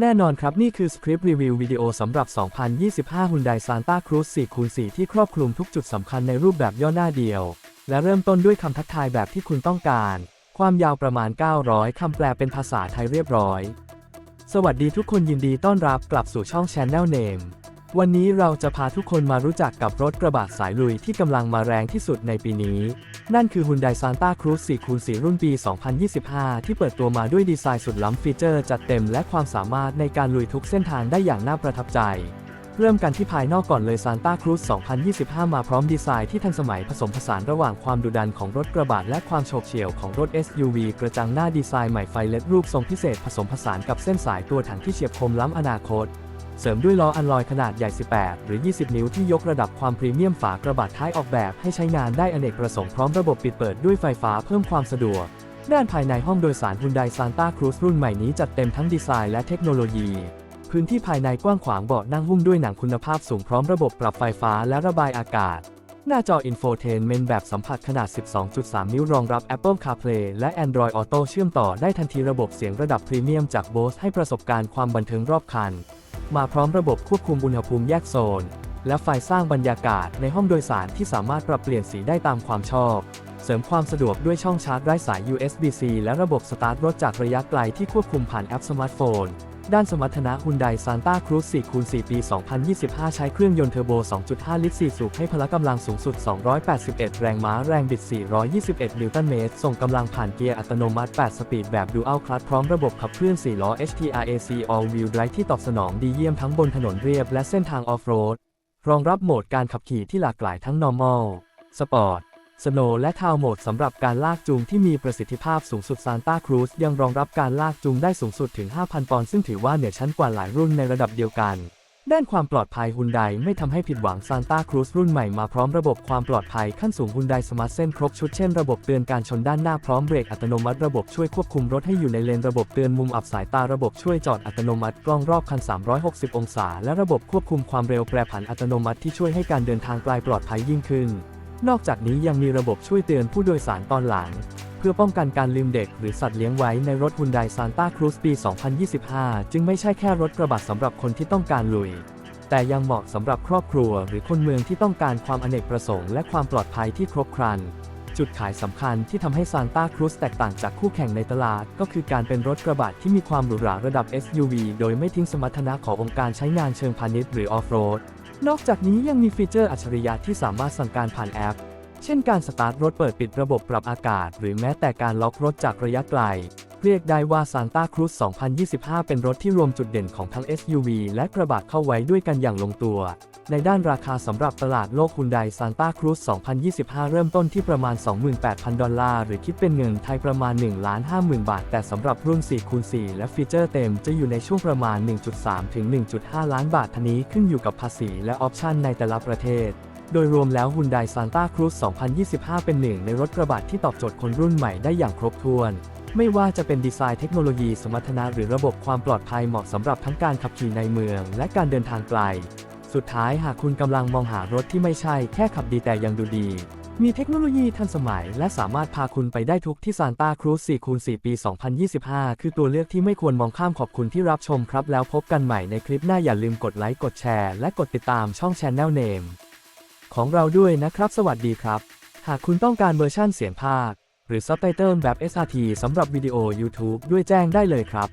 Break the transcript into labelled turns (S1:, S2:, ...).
S1: แน่นอนครับ นี่คือสคริปต์รีวิววิดีโอสำหรับ 2025 Hyundai Santa Cruz 4คูณ4ที่ครอบคลุมทุกจุดสำคัญในรูปแบบย่อหน้าเดียว และเริ่มต้นด้วยคำทักทายแบบที่คุณต้องการ ความยาวประมาณ 900 คำแปลเป็นภาษาไทยเรียบร้อย สวัสดีทุกคนยินดีต้อนรับกลับสู่ช่อง Channel Name วันนี้เราจะพาทุกคนมารู้จักกับรถกระบะสายลุยที่กำลังมาแรงที่สุดในปีนี้ นั่นคือ Hyundai Santa Cruz 4คูณ4รุ่นปี 2025 ที่เปิดตัวมาด้วยดีไซน์สุดล้ำฟีเจอร์จัดเต็มและความสามารถในการลุยทุกเส้นทางได้อย่างน่าประทับใจ เริ่มกันที่ภายนอกก่อนเลย Santa Cruz 2025 มาพร้อมดีไซน์ที่ทันสมัยผสมผสานระหว่างความดุดันของรถกระบะและความโฉบเฉี่ยวของรถ SUV กระจังหน้าดีไซน์ใหม่ไฟเล็ดรูปทรงพิเศษผสมผสานกับเส้นสายตัวถังที่เฉียบคมล้ำอนาคต เสริมด้วยล้ออันลอยขนาดใหญ่ 18 หรือ 20 นิ้วที่ยกระดับความพรีเมียมฝากระบะท้ายออกแบบให้ใช้งานได้อเนกประสงค์พร้อมระบบปิดเปิดด้วยไฟฟ้าเพิ่มความสะดวก ด้านภายในห้องโดยสาร Hyundai Santa Cruz รุ่นใหม่นี้จัดเต็มทั้งดีไซน์และเทคโนโลยี พื้นที่ภายในกว้างขวางเบาะนั่งหุ้มด้วยหนังคุณภาพสูงพร้อมระบบปรับไฟฟ้าและระบายอากาศ หน้าจอ Infotainment แบบสัมผัสขนาด 12.3 นิ้วรองรับ Apple CarPlay และ Android Auto เชื่อมต่อได้ทันทีระบบเสียงระดับพรีเมียมจาก Bose ให้ประสบการณ์ความบันเทิงรอบคัน มาพร้อมระบบควบคุมอุณหภูมิแยกโซน และไฟสร้างบรรยากาศในห้องโดยสารที่สามารถปรับเปลี่ยนสีได้ตามความชอบ เสริมความสะดวกด้วยช่องชาร์จไร้สาย USB-C และระบบสตาร์ทรถจากระยะไกลที่ควบคุมผ่านแอปสมาร์ทโฟน ด้านสมรรถนะ Hyundai Santa Cruz 4คูณ4ปี 2025 ใช้เครื่องยนต์เทอร์โบ 2.5 ลิตร 4 สูบให้พละกำลังสูงสุด 281 แรงม้า แรงบิด 421 นิวตันเมตร ส่งกำลังผ่านเกียร์อัตโนมัติ 8 สปีดแบบ Dual Clutch พร้อมระบบขับเคลื่อน 4 ล้อ HTRAC All Wheel Drive ที่ตอบสนองดีเยี่ยมทั้งบนถนนเรียบและเส้นทางออฟโรด รองรับโหมดการขับขี่ที่หลากหลายทั้ง Normal Sport Snow และ Town Mode สำหรับการลากจูงที่มีประสิทธิภาพสูงสุด Santa Cruz ยังรองรับการลากจูงได้สูงสุดถึง 5,000 ปอนด์ซึ่งถือว่าเหนือชั้นกว่าหลายรุ่นในระดับเดียวกัน ด้านความปลอดภัย Hyundai ไม่ทำให้ผิดหวัง Santa Cruz รุ่นใหม่มาพร้อมระบบความปลอดภัยขั้นสูง Hyundai Smart Sense ครบชุดเช่นระบบเตือนการชนด้านหน้าพร้อมเบรกอัตโนมัติระบบช่วยควบคุมรถให้อยู่ในเลนระบบเตือนมุมอับสายตาระบบช่วยจอดอัตโนมัติกล้องรอบคัน 360 องศา และระบบควบคุมความเร็วแปรผันอัตโนมัติที่ช่วยให้การเดินทางไกลปลอดภัยยิ่งขึ้น นอกจากนี้ยังมีระบบช่วยเตือนผู้โดยสารตอนหลัง เพื่อป้องกันการลืมเด็กหรือสัตว์เลี้ยงไว้ในรถ Hyundai Santa Cruz ปี 2025 จึงไม่ใช่แค่รถกระบะสำหรับคนที่ต้องการลุย แต่ยังเหมาะสำหรับครอบครัวหรือคนเมืองที่ต้องการความอเนกประสงค์และความปลอดภัยที่ครบครัน จุดขายสำคัญที่ทำให้ Santa Cruz แตกต่างจากคู่แข่งในตลาด ก็คือการเป็นรถกระบะที่มีความหรูหราระดับ SUV โดยไม่ทิ้งสมรรถนะขององค์การใช้งานเชิงพาณิชย์หรือออฟโรด นอกจากนี้ยังมีฟีเจอร์อัจฉริยะที่สามารถสั่งการผ่านแอป เช่นการสตาร์ทรถเปิดปิดระบบปรับอากาศ หรือแม้แต่การล็อกรถจากระยะไกล เรียกได้ว่า Santa Cruz 2025 เป็นรถที่รวมจุดเด่นของทั้ง SUV และกระบะเข้าไว้ด้วยกันอย่างลงตัว ในด้านราคาสำหรับตลาดโลก Hyundai Santa Cruz 2025 เริ่มต้นที่ประมาณ 28,000 ดอลลาร์ หรือคิดเป็นเงินไทยประมาณ1,50,000 บาท แต่สำหรับรุ่น4คูณ4และฟีเจอร์เต็มจะอยู่ในช่วงประมาณ 1.3 ถึง 1.5 ล้านบาททันนี้ขึ้นอยู่กับภาษีและออปชันในแต่ละประเทศโดยรวมแล้ว Hyundai Santa Cruz 2025 เป็นหนึ่งในรถกระบะที่ตอบโจทย์คนรุ่นใหม่ได้อย่างครบถ้วน ไม่ว่าจะเป็นดีไซน์เทคโนโลยีสมรรถนะหรือระบบความปลอดภัยเหมาะสำหรับทั้งการขับขี่ในเมือง และการเดินทางไกล สุดท้ายหากคุณกำลังมองหารถที่ไม่ใช่แค่ขับดีแต่ยังดูดี มีเทคโนโลยีทันสมัย และสามารถพาคุณไปได้ทุกที่ Santa Cruz 4คูณ4ปี 2025 คือตัวเลือกที่ไม่ควรมองข้ามขอบคุณที่รับชมครับ แล้วพบกันใหม่ในคลิปหน้าอย่าลืมกดไลค์กดแชร์และกดติดตามช่อง Channel Name ของเราด้วยนะครับ สวัสดีครับ หากคุณต้องการเวอร์ชั่นเสียงภาค หรือซับไตเติลแบบ SRT สำหรับวิดีโอ YouTube ด้วยแจ้งได้เลยครับ